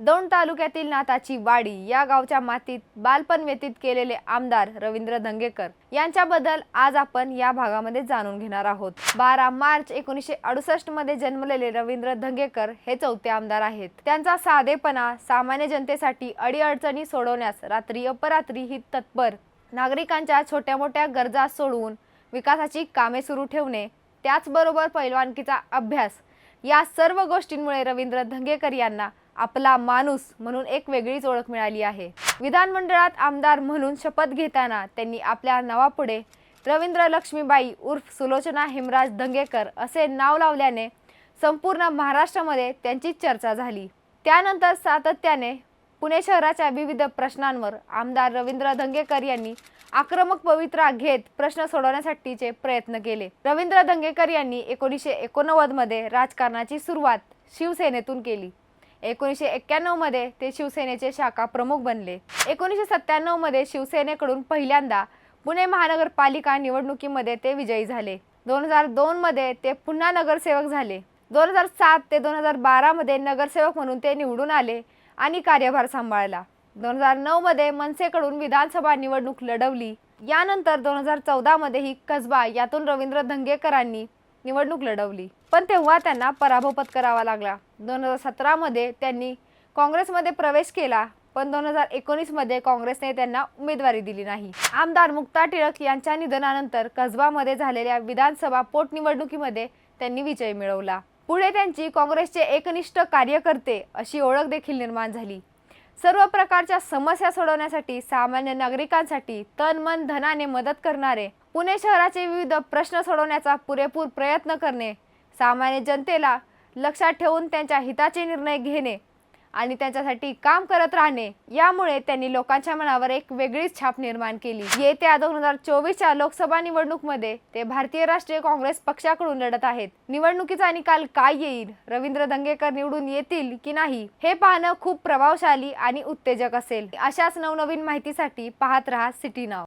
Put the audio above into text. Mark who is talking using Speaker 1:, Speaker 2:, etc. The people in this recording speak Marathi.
Speaker 1: दौंड तालुक्यातील नाताची वाडी या गावच्या मातीत बालपण व्यतीत केलेले आमदार रवींद्र धंगेकर यांच्याबद्दल आज आपण या भागामध्ये जाणून घेणार आहोत. बारा मार्च एकोणीसशे अडुसष्टमध्ये जन्मलेले रवींद्र धंगेकर हे चौथे आमदार आहेत. त्यांचा साधेपणा सामान्य जनतेसाठी अडीअडचणी सोडवण्यास रात्री अपरात्री ही तत्पर नागरिकांच्या छोट्या मोठ्या गरजा सोडवून विकासाची कामे सुरू ठेवणे त्याचबरोबर पैलवानकीचा अभ्यास या सर्व गोष्टींमुळे रवींद्र धंगेकर यांना आपला माणूस म्हणून एक वेगळीच ओळख मिळाली आहे. विधानमंडळात आमदार म्हणून शपथ घेताना त्यांनी आपल्या नावापुढे रवींद्र लक्ष्मीबाई उर्फ सुलोचना हेमराज धंगेकर असे नाव लावल्याने संपूर्ण महाराष्ट्रामध्ये त्यांची चर्चा झाली. त्यानंतर सातत्याने पुणे शहराच्या विविध प्रश्नांवर आमदार रवींद्र धंगेकर यांनी आक्रमक पवित्रा घेत प्रश्न सोडवण्यासाठीचे प्रयत्न केले. रवींद्र धंगेकर यांनी एकोणीसशे एकोणनव्वदमध्ये राजकारणाची सुरुवात शिवसेनेतून केली. एकोणीसशे एक्क्याण्णवमध्ये ते शिवसेनेचे शाखा प्रमुख बनले. एकोणीसशे सत्त्याण्णवमध्ये शिवसेनेकडून पहिल्यांदा पुणे महानगरपालिका निवडणुकीमध्ये ते विजयी झाले. दोन हजार दोनमध्ये ते पुन्हा नगरसेवक झाले. दोन हजार सात ते दोन हजार बारामध्ये नगरसेवक म्हणून ते निवडून आले आणि कार्यभार सांभाळला. दोन हजार नऊमध्ये मनसेकडून विधानसभा निवडणूक लढवली. यानंतर दोन हजार चौदामध्ये ही कसबा यातून रवींद्र धंगेकरांनी निवडणूक लढवली. पण तेव्हा त्यांना पराभव पत्करावा लागला. दोन हजार सतरामध्ये त्यांनी काँग्रेसमध्ये प्रवेश केला पण दोन हजार एकोणीसमध्ये काँग्रेसने त्यांना उमेदवारी दिली नाही. आमदार मुक्ता टिळक यांच्या निधनानंतर कसबामध्ये झालेल्या विधानसभा पोटनिवडणुकीमध्ये त्यांनी विजय मिळवला. पुढे त्यांची काँग्रेसचे एकनिष्ठ कार्यकर्ते अशी ओळख देखील निर्माण झाली. सर्व प्रकारच्या समस्या सोडवण्यासाठी सामान्य नागरिकांसाठी तन मन धनाने मदत करणारे पुणे शहराचे विविध प्रश्न सोडवण्याचा पुरेपूर प्रयत्न करणे सामान्य जनतेला लक्षात ठेवून त्यांच्या हिताचे निर्णय घेणे आणि त्यांच्यासाठी काम करत राहणे यामुळे त्यांनी लोकांच्या मनावर एक वेगळीच छाप निर्माण केली. येत्या दोन हजार चोवीसच्या लोकसभा निवडणूकमध्ये ते भारतीय राष्ट्रीय काँग्रेस पक्षाकडून लढत आहेत. निवडणुकीचा निकाल काय येईल रवींद्र दंगेकर निवडून येतील की नाही हे पाहणं खूप प्रभावशाली आणि उत्तेजक असेल. अशाच नवनवीन माहितीसाठी पाहत रहा सिटी नाव.